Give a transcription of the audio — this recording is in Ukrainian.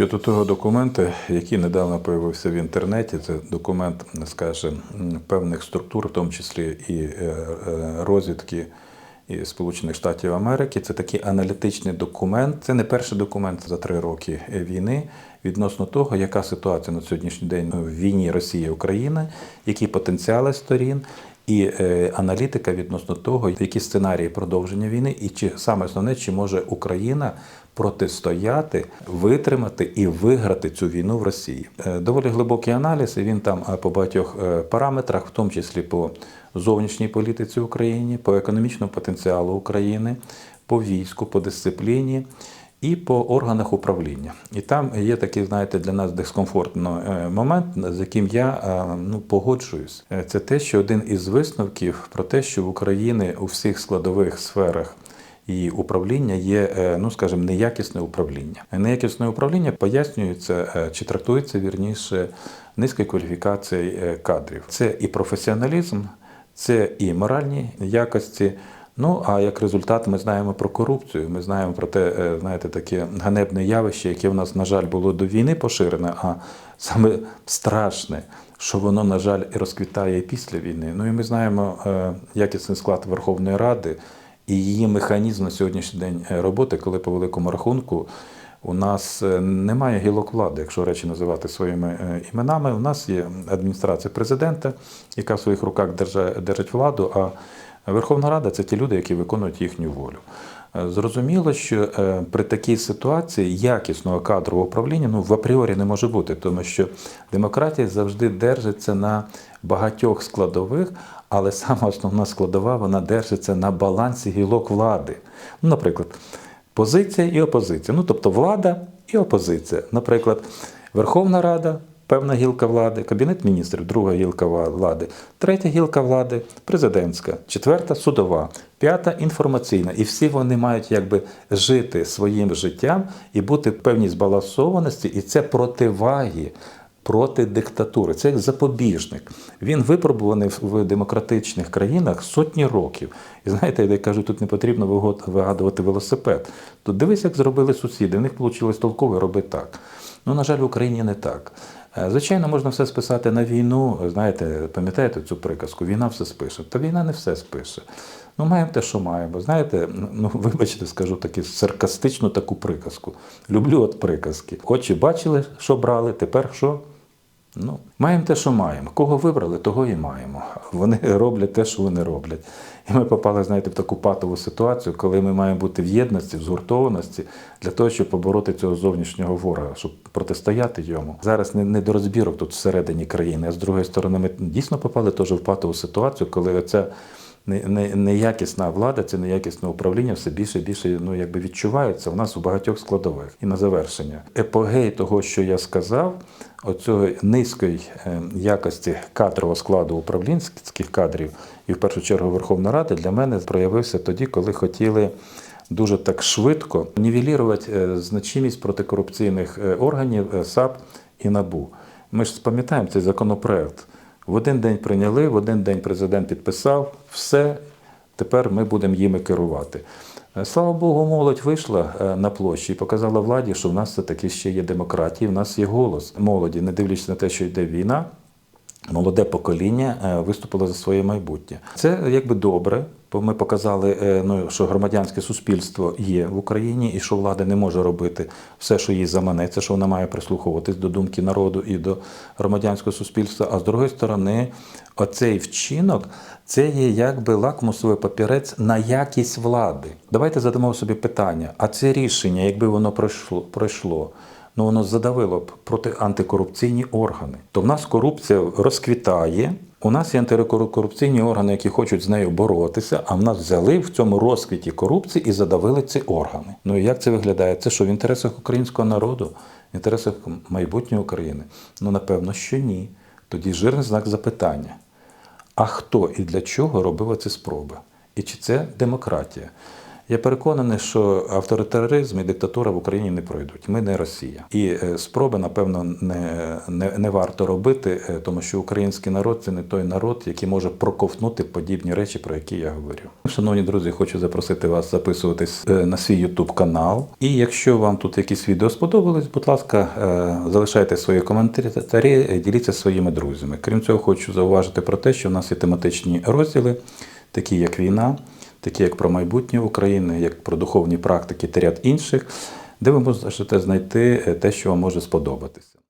Щодо того документу, який недавно з'явився в інтернеті, це документ, скажімо, певних структур, в тому числі і е, е, розвідки і Сполучених Штатів Америки. Це такий аналітичний документ. Це не перший документ за три роки війни відносно того, яка ситуація на сьогоднішній день в війні Росії Україна, які потенціали сторін. І е, аналітика відносно того, які сценарії продовження війни, і чи саме основне, чи може Україна протистояти, витримати і виграти цю війну в Росії. Е, доволі глибокий аналіз. і Він там е, по багатьох параметрах, в тому числі по зовнішній політиці України, по економічному потенціалу України, по війську, по дисципліні. І по органах управління. І там є такий, знаєте, для нас дискомфортний е, момент, з яким я е, ну, погоджуюсь. Е, Це те, що один із висновків про те, що в Україні у всіх складових сферах її управління є, ну скажімо, неякісне управління. Неякісне управління пояснюється чи трактується вірніше низькою кваліфікацією кадрів. Це і професіоналізм, це і моральні якості. Ну а як результат, ми знаємо про корупцію. Ми знаємо про те, е, знаєте, таке ганебне явище, яке в нас, на жаль, було до війни поширене, а саме страшне, що воно, на жаль, і розквітає і після війни. Ну і ми знаємо е, якісний склад Верховної Ради і її механізм на сьогоднішній день е, роботи, коли по великому рахунку. У нас немає гілок влади, якщо речі називати своїми іменами. У нас є адміністрація президента, яка в своїх руках держить владу, а Верховна Рада це ті люди, які виконують їхню волю. Е, Зрозуміло, що е, при такій ситуації якісного кадрового управління ну, в апріорі не може бути, тому що демократія завжди держиться на багатьох складових, але сама основна складова вона держиться на балансі гілок влади. Ну, наприклад, позиція і опозиція. Ну, тобто влада і опозиція. Наприклад, Верховна Рада, певна гілка влади, Кабінет міністрів, друга гілка влади, третя гілка влади президентська, четверта судова, п'ята інформаційна. І всі вони мають якби жити своїм життям і бути в певній збалансованості, і це противаги проти диктатури. Це як запобіжник. Він випробуваний в- демократичних країнах сотні років. І знаєте, я кажу, тут не потрібно вигадувати велосипед. Тут дивись, як зробили сусіди. В них вийшло толково, роби так. Ну, на жаль, в Україні не так. Е, Звичайно, можна все списати на війну. Знаєте, пам'ятаєте цю приказку? Війна все спише. Та війна не все спише. Ну, маємо те, що маємо. Знаєте, ну вибачте, скажу таку саркастичну таку приказку. Люблю от приказки. Очі бачили, що брали, тепер що? Ну, маємо те, що маємо. Кого вибрали, того і маємо. Вони роблять те, що вони роблять. І ми попали, знаєте, в таку патову ситуацію, коли ми маємо бути в єдності, в згуртованості для того, щоб побороти цього зовнішнього ворога, щоб протистояти йому. Зараз не, не до розбірок тут всередині країни, а з другої сторони, ми дійсно попали теж в патову ситуацію, коли оця неякісна влада, це неякісне управління все більше і більше ну, якби відчувається у нас у багатьох складових. І на завершення. Епогей того, що я сказав, оцього низької е, якості кадрового складу управлінських кадрів, і в першу чергу Верховна Рада для мене проявився тоді, коли хотіли. Дуже так швидко нівелірувати е, значимість протикорупційних е, органів САП і НАБУ. Ми ж пам'ятаємо цей законопроект. В один день прийняли, в один день президент підписав, все, тепер ми будемо їми керувати. Е, Слава Богу, молодь вийшла е, на площі і показала владі, що в нас все-таки ще є демократія, в нас є голос молоді, не дивлячись на те, що йде війна. Молоде покоління е, виступило за своє майбутнє. Це якби добре, бо ми показали, е, ну, що громадянське суспільство є в Україні і що влада не може робити все, що їй заманеться, що вона має прислуховуватись до думки народу і до громадянського суспільства. А з другої сторони, оцей вчинок це є якби лакмусовий папірець на якість влади. Давайте задамо собі питання: а це рішення, якби воно пройшло, пройшло ну воно задавило б проти антикорупційні органи. То в нас корупція розквітає. У нас є антикорупційні органи, які хочуть з нею боротися, а в нас взяли в цьому розквіті корупції і задавили ці органи. Ну і як це виглядає? Це що в інтересах українського народу, в інтересах майбутньої України? Ну напевно, що ні. Тоді жирний знак запитання. А хто і для чого робив ці спроби? І чи це демократія? Я переконаний, що авторитаризм і диктатура в Україні не пройдуть. Ми не Росія. І е, спроби, напевно, не, не, не варто робити, е, тому що український народ це не той народ, який може проковтнути подібні речі, про які я говорю. Шановні друзі, хочу запросити вас записуватись е, на свій YouTube канал. І якщо вам тут якісь відео сподобались, будь ласка, залишайте свої коментарі, діліться своїми друзями. Крім цього, хочу зауважити про те, що в нас є тематичні розділи, такі як війна, такі як про майбутнє України, як про духовні практики та ряд інших, де ви можете знайти е, те, що вам може сподобатися.